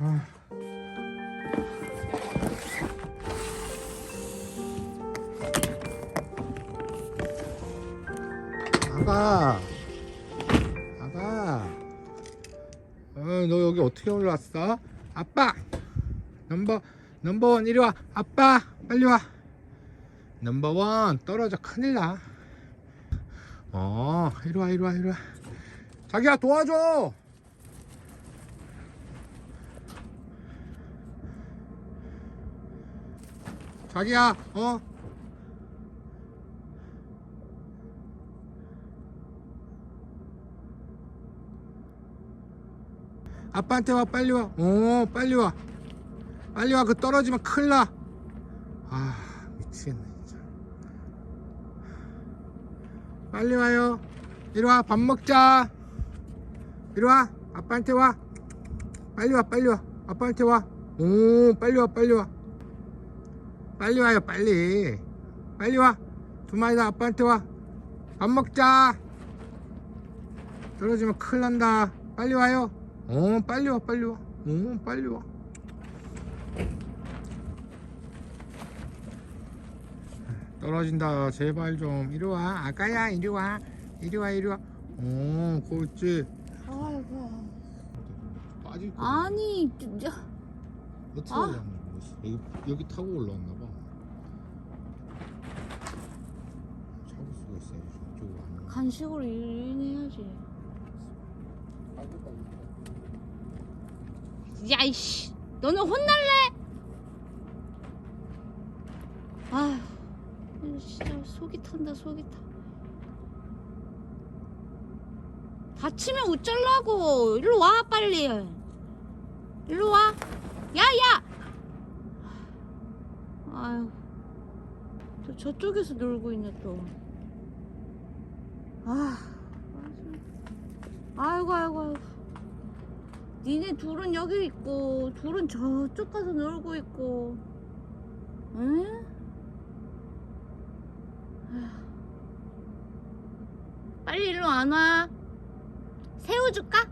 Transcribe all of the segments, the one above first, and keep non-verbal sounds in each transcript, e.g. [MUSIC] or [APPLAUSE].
아가 아가 어, 너 여기 어떻게 올라왔어? 아빠. 넘버 넘버원 이리 와. 아빠 빨리 와. 넘버원 떨어져. 큰일 나. 어, 이리 와, 이리 와, 이리 와. 자기야, 도와줘! 자기야, 어? 아빠한테 와, 빨리 와. 어, 빨리 와. 빨리 와, 그 떨어지면 큰일 나. 아, 미치겠네, 진짜. 빨리 와요. 이리 와, 밥 먹자. 이리 와, 아빠한테 와. 빨리 와, 빨리 와. 아빠한테 와. 오, 빨리 와, 빨리 와. 빨리 와요, 빨리. 빨리 와. 두 마리 다 아빠한테 와. 밥 먹자. 떨어지면 큰일 난다. 빨리 와요. 어, 빨리 와, 빨리 와. 어, 빨리 와. 떨어진다 제발 좀 이리 와 아가야 이리 와 이리 와 이리 와오 그렇지 아이고. 빠질 거 아니, 진짜. 어떻게 아. 여기, 여기 타고 올라왔나 봐 잡을 수가 있어야지 저쪽으로 가면 간식으로 유인해야지. 야이씨, 너는 혼날래? 이거 진짜 속이 탄다, 속이 타. 다치면 어쩌려고? 일로 와, 빨리. 일로 와. 야, 야! 아휴, 또 저쪽에서 놀고 있네, 또. 아, 아이고, 아이고, 아이고. 니네 둘은 여기 있고, 둘은 저쪽 가서 놀고 있고. 응? 빨리 일로 안 와. 새우 줄까?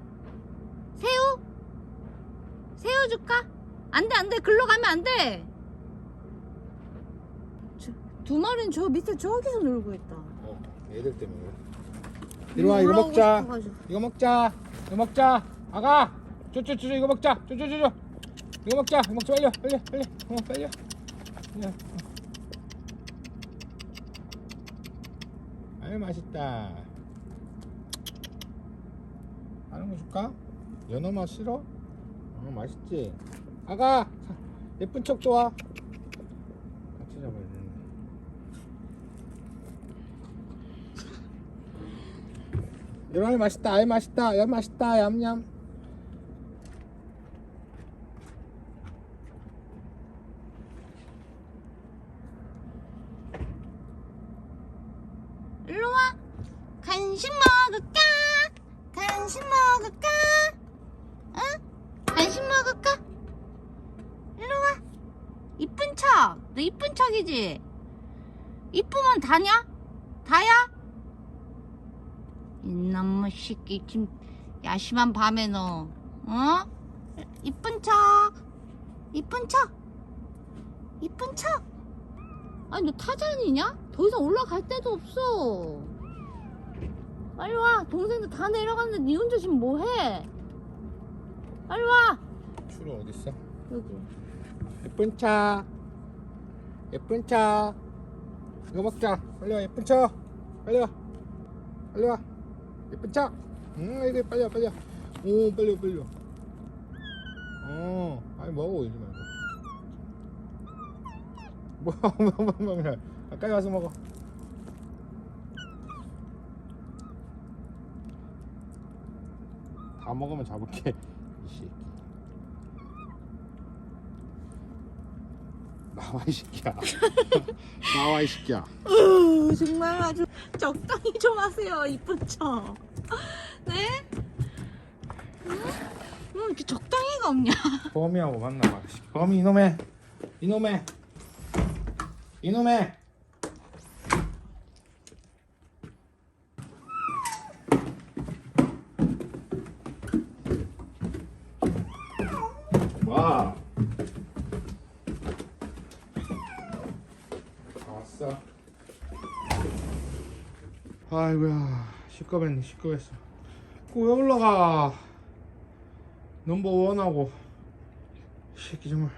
새우? 새우 줄까? 안 돼, 안 돼. 글로 가면 안 돼. 저, 두 마리는 저 밑에 저기서 놀고 있다. 어 애들 때문에. 이리 와 이거 올라오고 먹자. 싶어가지고. 이거 먹자. 이거 먹자. 아가! 쪼쪼쪼 이거 먹자. 쪼쪼쪼 이거 먹자. 이거 먹자. 빨리 빨리 빨리 어 빨리 야, 어. 아유 맛있다. 다른 거 줄까? 연어 맛 싫어? 어 맛있지. 아가! 자, 예쁜 척 좋아 같이 잡아야 되는데 연어 맛있다 아유 맛있다 야 맛있다 얌얌 일로 와. 간식 먹을까? 간식 먹을까? 응? 간식 먹을까? 일로 와. 이쁜 척. 너 이쁜 척이지? 이쁘면 다냐? 다야? 이놈의 새끼 지금 야심한 밤에 너 어? 이쁜 척 이쁜 척 이쁜 척. 아니 너 타잔이냐? 더 이상 올라갈 데도 없어. 빨리 와. 동생들 다 내려갔는데 니 혼자 지금 뭐해? 빨리 와. 추루 어딨어? 여기. 예쁜 차. 예쁜 차. 이거 먹자. 빨리 와 예쁜 차. 빨리 와. 빨리 와 이거 빨리 와 빨리 와오 빨리 와 빨리 와어 아니 먹어 이지 말고. 뭐야 뭐야 뭐야 뭐야 가까이 와서 먹어. 다 먹으면 잡을게 이 새끼 나와 이 새끼야. 나와 이 새끼야. 으, 정말 아주 적당히 좀 하세요 이쁜 척 네? 응? 응 이렇게 적당히가 없냐? 범이하고 만나봐 범이 이놈의 이놈의 이놈의 와. 다 왔어. 아이고야 시끄럽네 시끄럽했어. 왜 올라가? 넘버 원하고 이 새끼 정말.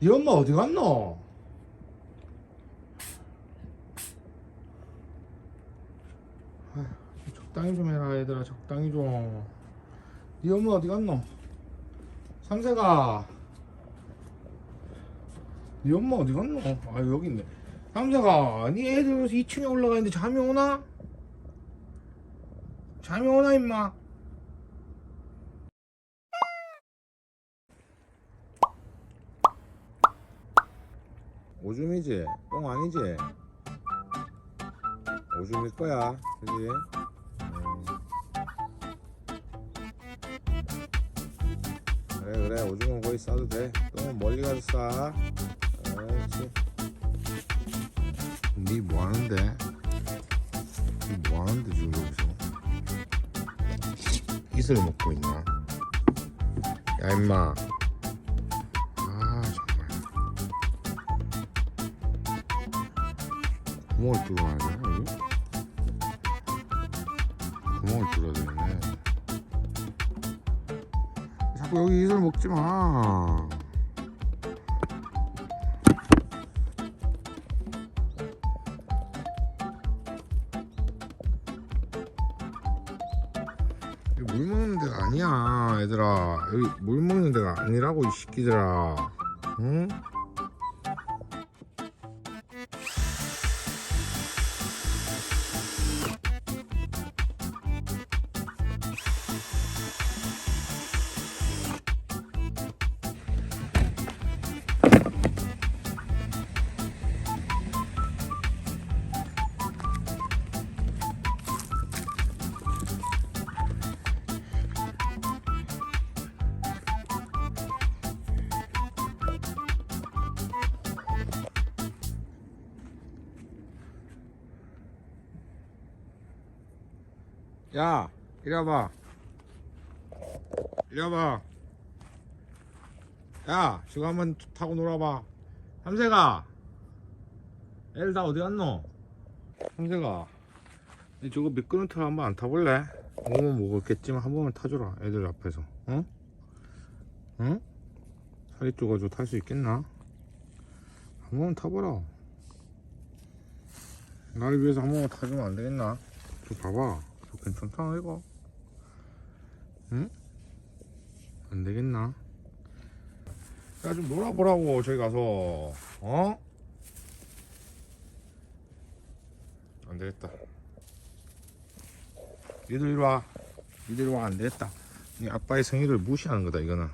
이 엄마 어디 갔노? 아휴, 적당히 좀 해라 얘들아 적당히 좀. 이 엄마 어디 갔노? 삼세가 네 엄마 어디 갔노? 아 여기 있네 삼세가 네 애들 2층에 올라가 있는데 잠이 오나? 잠이 오나 임마? 오줌이지? 똥 아니지? 오줌일 거야 그지? 음. 그래 그래 오징어 거기 싸도 돼 똥은 멀리 가서 싸 니 뭐 하는데? 니 뭐 하는데 지금 여기서 이슬 먹고 있나? 야 임마 아 정말 구멍을 뚫어야 되나 여기? 구멍을 뚫어야 되네 자꾸 여기 이슬 먹지 마. 물 먹는 데가 아니야, 얘들아. 여기 물 먹는 데가 아니라고 이 새끼들아. 응? 야, 이리 와봐. 이리 와봐. 야, 저거 한번 타고 놀아봐. 삼세가. 애들 다 어디 갔노? 삼세가. 니 저거 미끄럼 틀 한번 안 타볼래? 먹으면 먹었겠지만 한 번만 타줘라. 애들 앞에서. 응? 응? 살이 쪄가지고 탈 수 있겠나? 한 번만 타보라. 나를 위해서 한 번만 타주면 안 되겠나? 저 봐봐. 저 괜찮다, 이거. 응? 안 되겠나? 야, 좀 놀아보라고, 저기 가서. 어? 안 되겠다. 니들 이리 와. 니들 이리 와. 안 되겠다. 니 아빠의 성의를 무시하는 거다, 이거는.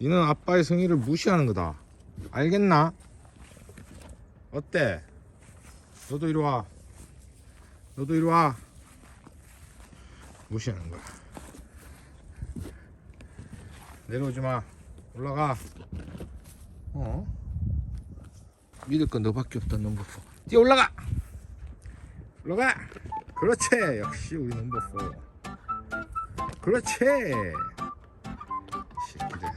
니는 아빠의 성의를 무시하는 거다. 알겠나? 어때? 너도 이리 와. 너도 이리 와. 무시하는 거야. 내려오지 마. 올라가. 어? 믿을 건 너밖에 없다, 넘버포. 뛰어 올라가! 올라가! 그렇지! 역시 우리 넘버포. 그렇지! 새끼들.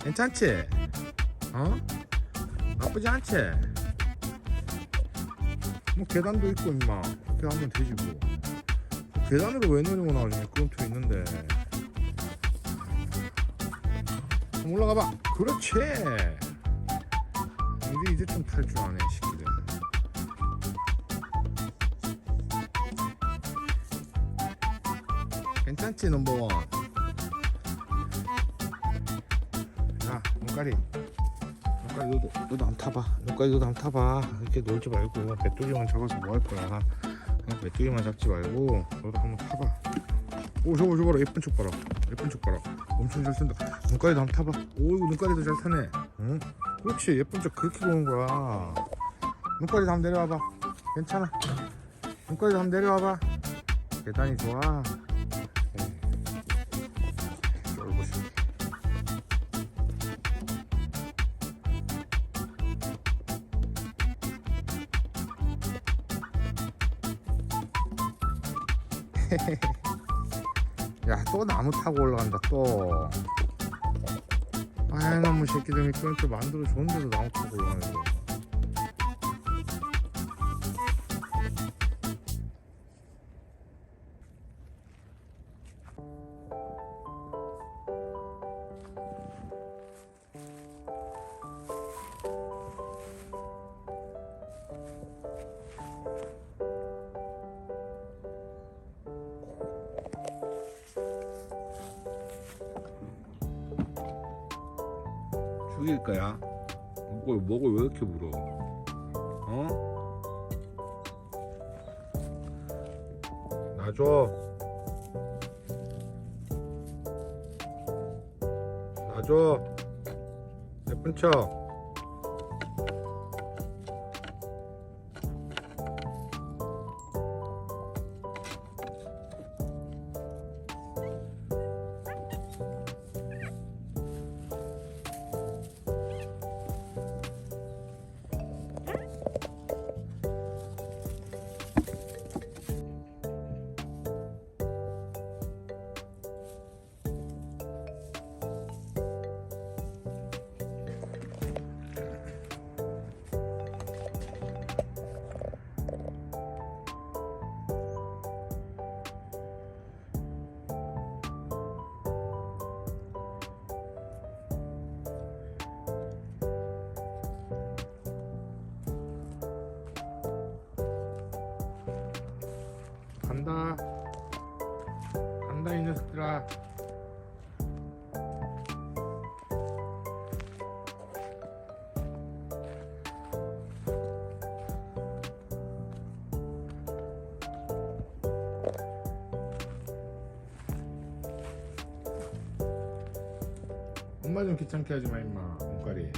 괜찮지? 어? 나쁘지 않지? 뭐 계단도 있고 임마 그렇게 하면 되지 뭐 계단으로 왜 내리고 나오지 미끄럼틀 있는데. 한번 올라가 봐. 그렇지. 이제 이제 좀 탈 줄 아네 새끼들. 괜찮지 넘버원? 야 눈가리 눈가리 너도 너도 안 타봐. 눈가리 너도 안 타봐. 이렇게 놀지 말고 메뚜기만 잡아서 뭐 할 거야 그냥 메뚜기만 잡지 말고 너도 한번 타봐. 오 저거 저거 봐라. 예쁜 척 봐라. 예쁜 척 봐라. 엄청 잘 쓴다. 눈가리도 한번 타봐. 오 이거 눈가리도 잘 타네. 응? 그렇지. 예쁜 척 그렇게 보는 거야. 눈가리도 한번 내려와봐. 괜찮아. 눈가리도 한번 내려와봐. 계단이 좋아 [LAUGHS] 야 또 나무 타고 올라간다 또. 아이 너무 새끼들 미끄럼 또 만들어 좋은데도 나무 타고 올라가네 거. 죽일 거야. 목을 목을 왜 이렇게 물어? 어? 놔줘. 놔줘. 예쁜 척. 간다. 간다 이 녀석들아. 엄마 좀 귀찮게 하지 마 임마 눈깔이